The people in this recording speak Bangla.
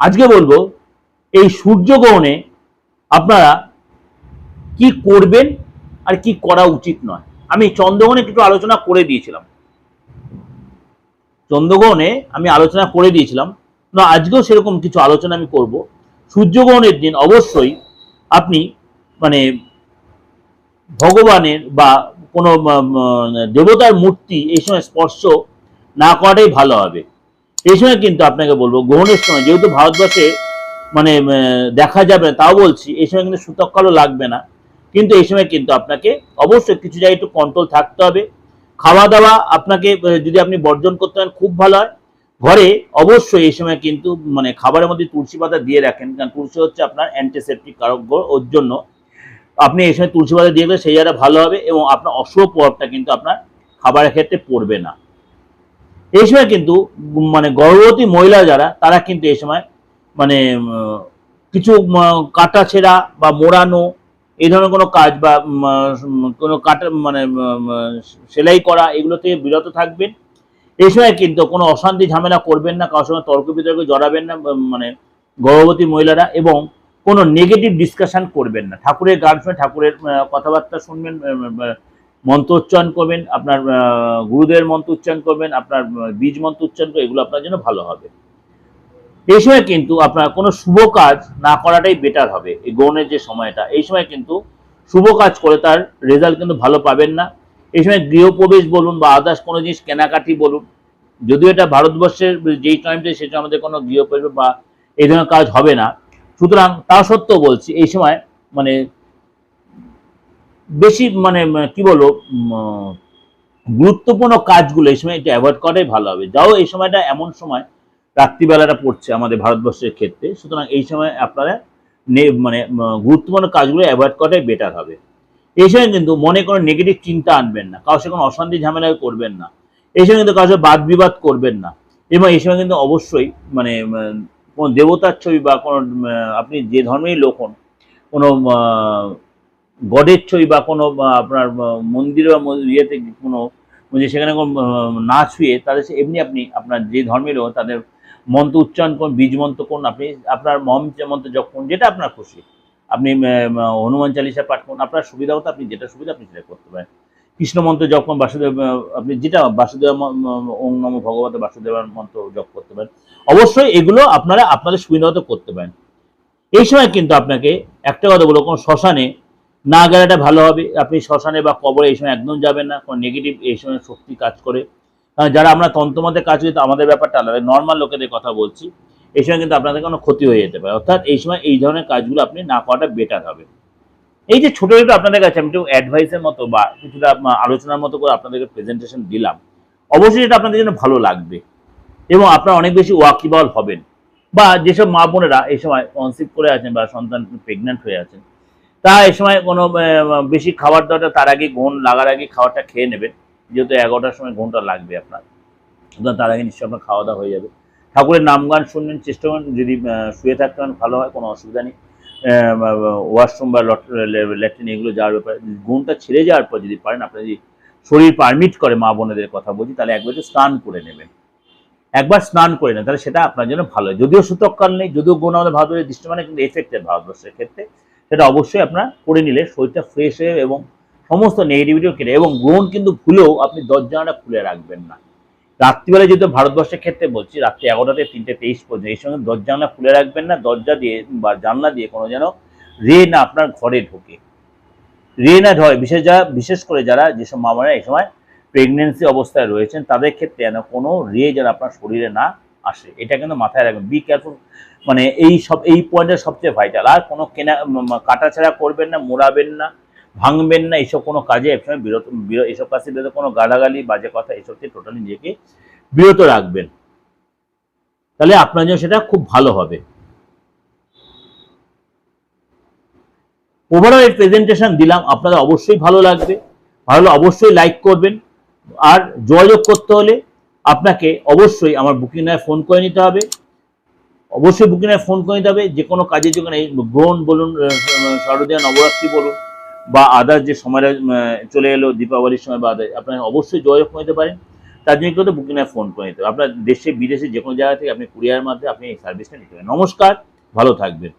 আজকে বলব, এই সূর্যগ্রহণে আপনারা কি করবেন আর কি করা উচিত নয়। আমি চন্দ্রগ্রহণে কিছু আলোচনা করে দিয়েছিলাম। চন্দ্রগ্রহণে আমি আলোচনা করে দিয়েছিলাম। না, আজকেও সেরকম কিছু আলোচনা আমি করব। সূর্যগ্রহণের দিন অবশ্যই আপনি মানে ভগবানের বা কোনো দেবতার মূর্তি এই সময় স্পর্শ না করাটাই ভালো হবে। এই সময় কিন্তু আপনাকে বলব, গ্রহণের সময় যেহেতু ভারতবর্ষে মানে দেখা যাবে না, তাও বলছি এই সময় কিন্তু সূতক কালো লাগবে না। কিন্তু এই সময় কিন্তু আপনাকে অবশ্যই কিছু জায়গায় একটু কন্ট্রোল থাকতে হবে। খাওয়া দাওয়া আপনাকে যদি আপনি বর্জন করতে পারেন, খুব ভালো হয়। ঘরে অবশ্যই এই সময় কিন্তু মানে খাবারের মধ্যে তুলসী পাতা দিয়ে রাখেন, কারণ তুলসী হচ্ছে আপনার অ্যান্টিসেপ্টিক কারক ওর জন্য। আপনি এই সময় তুলসী পাতা দিয়ে গেলে সেই জায়গাটা ভালো হবে এবং আপনার অশুভ প্রভাবটা কিন্তু আপনার খাবারের ক্ষেত্রে পড়বে না। এই সময় কিন্তু মানে গর্ভবতী মহিলা যারা, তারা কিন্তু এই সময় মানে কিছু কাটা ছেঁড়া বা মোড়ানো, এই ধরনের কোনো কাজ বা কোনো কাটা মানে সেলাই করা, এগুলো থেকে বিরত থাকবেন। এই সময় কিন্তু কোনো অশান্তি, ঝামেলা করবেন না, কারোর সঙ্গে তর্ক বিতর্কে জড়াবেন না মানে গর্ভবতী মহিলারা এবং কোনো নেগেটিভ ডিসকাশন করবেন না। ঠাকুরের গান শুনে ঠাকুরের কথাবার্তা শুনবেন মন্ত্র উচ্চারণ করবেন আপনার আহ, গুরুদেবের মন্ত্র উচ্চারণ করবেন আপনার বীজ মন্ত্র উচ্চারণ করবেন এগুলো আপনার জন্য ভালো হবে। এই সময় কিন্তু আপনার কোনো শুভ কাজ না করাটাই বেটার হবে এই গ্রহণের যে সময়টা। এই সময় কিন্তু শুভ কাজ করে তার রেজাল্ট কিন্তু ভালো পাবেন না। এই সময় গৃহপ্রবেশ বলুন বা আদার্স কোনো জিনিস কেনাকাটি বলুন যদিও এটা ভারতবর্ষের যেই টাইমটা সেটা আমাদের কোনো গৃহপ্রবেশ বা এই ধরনের কাজ হবে না। সুতরাং তা সত্ত্বেও বলছি এই সময় মানে বেশি মানে কি বলব গুরুত্বপূর্ণ কাজগুলো এই সময় একটু অ্যাভয়েড করাই ভালো হবে। যাও এই সময়টা এমন সময়, রাত্রিবেলাটা পড়ছে আমাদের ভারতবর্ষের ক্ষেত্রে, সুতরাং এই সময় আপনারা মানে গুরুত্বপূর্ণ কাজগুলো অ্যাভয়েড করাটাই বেটার হবে। এই সময় কিন্তু মনে কোনো নেগেটিভ চিন্তা আনবেন না কারোর সাথে কোনো অশান্তি ঝামেলা করবেন না। এই সময় কিন্তু কারোর বাদ বিবাদ করবেন না। এবং এই সময় কিন্তু অবশ্যই মানে কোনো দেবতার ছবি বা কোনো আপনি যে ধর্মেরই লোক হন, কোনো গডের ছবি বা কোনো আপনার মন্দির বা ইয়েতে কোনো, যে সেখানে কোনো না ছুঁয়ে তাদের এমনি আপনি আপনার যে ধর্মের হোক তাদের মন্ত্র উচ্চারণ করুন, বীজ মন্ত্র করুন, আপনি আপনার মম মন্ত্র জপ করুন, যেটা আপনার খুশি। আপনি হনুমান চালিসা পাঠ করুন, আপনার সুবিধা মতো আপনি, যেটা সুবিধা আপনি সেটা করতে পারেন। কৃষ্ণ মন্ত্র জপ করুন, বাসুদেব আপনি যেটা, বাসুদেব ওং নম ভগবত বাসুদেবার মন্ত্র জপ করতে পারেন। অবশ্যই এগুলো আপনারা আপনাদের সুবিধা করতে পারেন। এই সময় কিন্তু আপনাকে একটা কথা বলব, কোনো শ্মশানে না গেলাটা ভালো হবে। আপনি শ্মশানে বা কবরে এই সময় একদম যাবেন না, কোনো নেগেটিভ এই সময় শক্তি কাজ করে। যারা আমরা তন্ত্রমতে কাজ করি আমাদের ব্যাপারটা আলাদা। নর্মাল লোকেদের কথা বলছি, এই সময় কিন্তু আপনাদের কোনো ক্ষতি হয়ে যেতে পারে। অর্থাৎ এই সময় এই ধরনের কাজগুলো আপনি না করাটা বেটার হবে। এই যে ছোটো ছোটো আপনাদের কাছে, আমি একটু অ্যাডভাইসের মতো বা কিছুটা আলোচনার মতো করে আপনাদেরকে প্রেজেন্টেশন দিলাম। অবশ্যই এটা আপনাদের জন্য ভালো লাগবে। এবং আপনারা অনেক বেশি ওয়াকিবল হবেন। বা যেসব মা বোনেরা এই সময় কনসিভ করে আছেন বা সন্তান প্রেগন্যান্ট হয়ে আছেন তা এই সময় কোনো বেশি খাবার দাওয়াটা তার আগে ঘুম লাগার আগে খাবারটা খেয়ে নেবেন। যেহেতু এগারোটার সময় ঘুমটা লাগবে আপনার। তার আগে নিশ্চয়ই আপনার খাওয়া দাওয়া হয়ে যাবে। ঠাকুরের নাম গান শুনবেন, চেষ্টা করুন যদি শুয়ে থাকতে পারেন, ভালো হয়, কোনো অসুবিধা নেই। ওয়াশরুম বা ল্যাট্রিন এগুলো যাওয়ার ব্যাপারে ঘুমটা ছেড়ে যাওয়ার পর যদি পারেন, আপনার যদি শরীর পারমিট করে মা বোনেদের কথা বলছি তাহলে একবার একটু স্নান করে নেবেন। একবার স্নান করে নেন, তাহলে সেটা আপনার জন্য ভালো যদিও সূতককাল নেই, যদিও গুণ আমাদের ভারতবর্ষের দৃষ্টি মানে কিন্তু এফেক্টেড ভারতবর্ষের ক্ষেত্রে। সেটা অবশ্যই আপনার করে নিলে শরীরটা ফ্রেশ হয়ে এবং সমস্ত নেগেটিভিটিও কেটে এবং গ্রহণ কিন্তু ভুলেও আপনি দরজাটা খুলে রাখবেন না। রাত্রিবেলা যেহেতু ভারতবর্ষের ক্ষেত্রে বলছি, রাত্রি এগারোটাতে তিনটে তেইশ পর্যন্ত, এই সঙ্গে দরজানা খুলে রাখবেন না, দরজা দিয়ে বা জানলা দিয়ে কোনো যেন রে না আপনার ঘরে ঢোকে। রে না ঢয় বিশেষ যারা বিশেষ করে যারা যেসব মামারা এই সময় প্রেগনেন্সি অবস্থায় রয়েছেন, তাদের ক্ষেত্রে যেন কোনো রে যেন আপনার শরীরে না আসে। এটা কিন্তু মাথায় রাখবেন। বি কেয়ারফুল মানে এই সব, এই পয়েন্টটা সবচেয়ে ভাইটাল আর কোনো কেনা কাটাছাড়া করবেন না, মোড়াবেন না, ভাঙবেন না এইসব কোনো কাজে একসময় বিরত এইসব কাজে বিরত, কোনো গালাগালি, বাজে কথা এইসব থেকে টোটালি নিজেকে বিরত রাখবেন। তাহলে আপনার জন্য সেটা খুব ভালো হবে। ওভারঅল এই প্রেজেন্টেশন দিলাম। আপনাদের অবশ্যই ভালো লাগবে। ভালো অবশ্যই লাইক করবেন। আর যোগাযোগ করতে হলে আপনাকে অবশ্যই আমার বুকিং নয় ফোন করে নিতে হবে। অবশ্যই বুকিং নয় ফোন করে নিতে হবে। যে কোনো কাজের জন্য এই গ্রহণ বলুন শারদীয়া নবরাত্রি বলুন বা আদার যে সময়টা চলে এলো দীপাবলির সময় বা others, আপনারা অবশ্যই যোগাযোগ করে নিতে পারেন। তার জন্য কিন্তু বুকিংয়ে ফোন করে নিতে হবে। আপনার দেশে বিদেশে যে কোনো জায়গা থেকে আপনি কুরিয়ার মাধ্যমে আপনি এই সার্ভিসটা নিতে পারেন। নমস্কার ভালো থাকবেন।